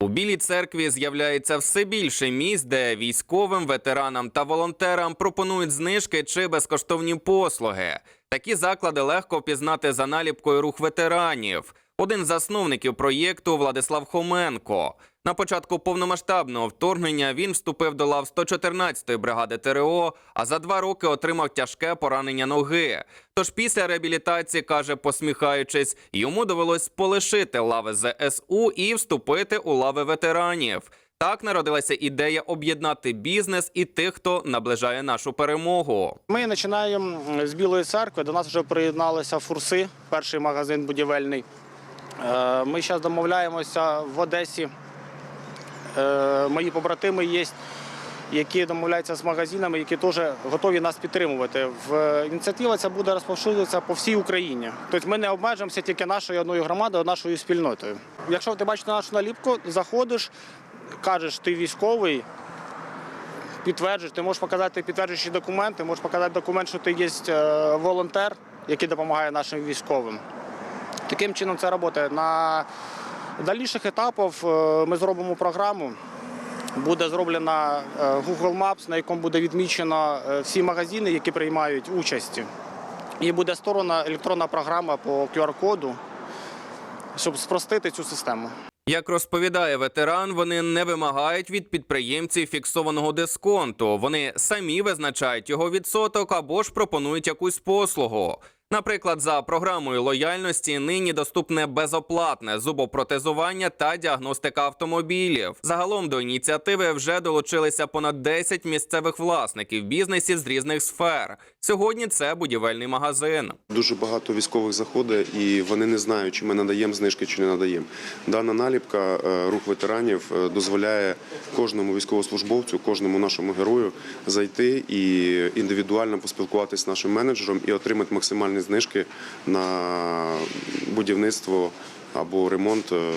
У Білій церкві з'являється все більше місць, де військовим, ветеранам та волонтерам пропонують знижки чи безкоштовні послуги. Такі заклади легко впізнати за наліпкою рух ветеранів. Один з засновників проєкту Владислав Хоменко. На початку повномасштабного вторгнення він вступив до лав 114-ї бригади ТРО, а за два роки отримав тяжке поранення ноги. Тож після реабілітації каже, посміхаючись, йому довелось полишити лави ЗСУ і вступити у лави ветеранів. Так народилася ідея об'єднати бізнес і тих, хто наближає нашу перемогу. Ми починаємо з Білої церкви. До нас вже приєдналися фурси, перший магазин будівельний. Е, Ми зараз домовляємося в Одесі. Е, Мої побратими є, які домовляються з магазинами, які теж готові нас підтримувати. В ініціатива ця буде розповсюджуватися по всій Україні. Тобто ми не обмежимося тільки нашою одною громадою, нашою спільнотою. Якщо ти бачиш нашу наліпку, заходиш, кажеш, ти військовий, підтверджуєш, ти можеш показати підтверджуючі документи, можеш показати документ, що ти є е, волонтер, який допомагає нашим військовим. Таким чином це працює. На дальніших етапах е, ми зробимо програму. Буде зроблена е, Google Maps, на якому буде відмічено е, всі магазини, які приймають участь. І буде створена електронна програма по QR-коду, щоб спростити цю систему. Як розповідає ветеран, вони не вимагають від підприємців фіксованого дисконту. Вони самі визначають його відсоток або ж пропонують якусь послугу. Наприклад, за програмою лояльності нині доступне безоплатне зубопротезування та діагностика автомобілів. Загалом до ініціативи вже долучилися понад 10 місцевих власників бізнесів з різних сфер. Сьогодні це будівельний магазин. Дуже багато військових заходить, і вони не знають, чи ми надаємо знижки, чи не надаємо. Дана наліпка е, рух ветеранів е, дозволяє кожному військовослужбовцю, кожному нашому герою зайти і індивідуально поспілкуватися з нашим менеджером і отримати максимальні знижки на будівництво або ремонт е,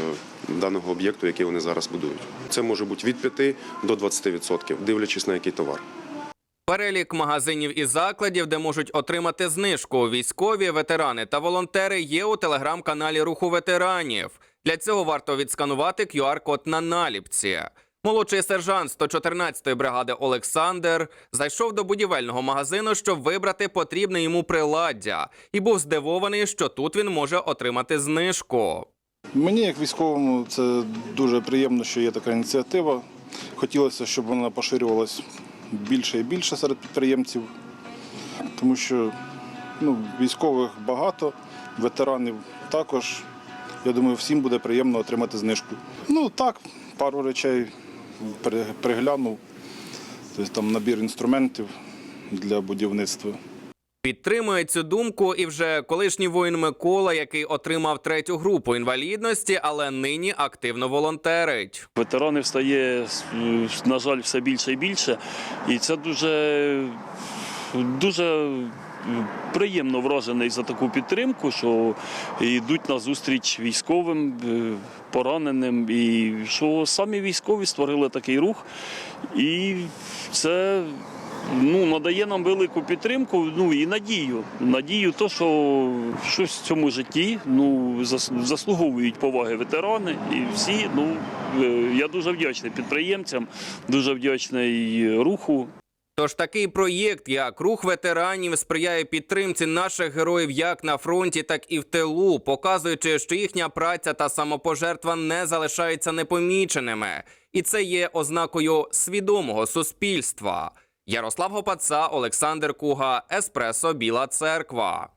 даного об'єкту, який вони зараз будують. Це може бути від 5 до 20%, дивлячись на який товар. Перелік магазинів і закладів, де можуть отримати знижку військові, ветерани та волонтери, є у телеграм-каналі Руху ветеранів. Для цього варто відсканувати QR-код на наліпці. Молодший сержант 114-ї бригади Олександр зайшов до будівельного магазину, щоб вибрати потрібне йому приладдя, і був здивований, що тут він може отримати знижку. Мені, як військовому, це дуже приємно, що є така ініціатива. Хотілося, щоб вона поширювалась більше і більше серед підприємців, тому що ну, військових багато, ветеранів також. Я думаю, всім буде приємно отримати знижку. Ну так, пару речей при- приглянув. Тобто там набір інструментів для будівництва. Підтримує цю думку і вже колишній воїн Микола, який отримав третю групу інвалідності, але нині активно волонтерить. Ветеранів стає, на жаль, все більше і більше. І це дуже, дуже приємно вражений за таку підтримку, що йдуть на зустріч військовим, е, пораненим, і що самі військові створили такий рух. І це ну, надає нам велику підтримку ну, і надію. Надію, то, що щось в цьому житті ну, заслуговують поваги ветерани і всі. Ну, е, я дуже вдячний підприємцям, дуже вдячний руху. Тож такий проєкт, як рух ветеранів, сприяє підтримці наших героїв як на фронті, так і в тилу, показуючи, що їхня праця та самопожертва не залишаються непоміченими, і це є ознакою свідомого суспільства. Ярослав Гопаца, Олександр Куга, Еспресо Біла Церква.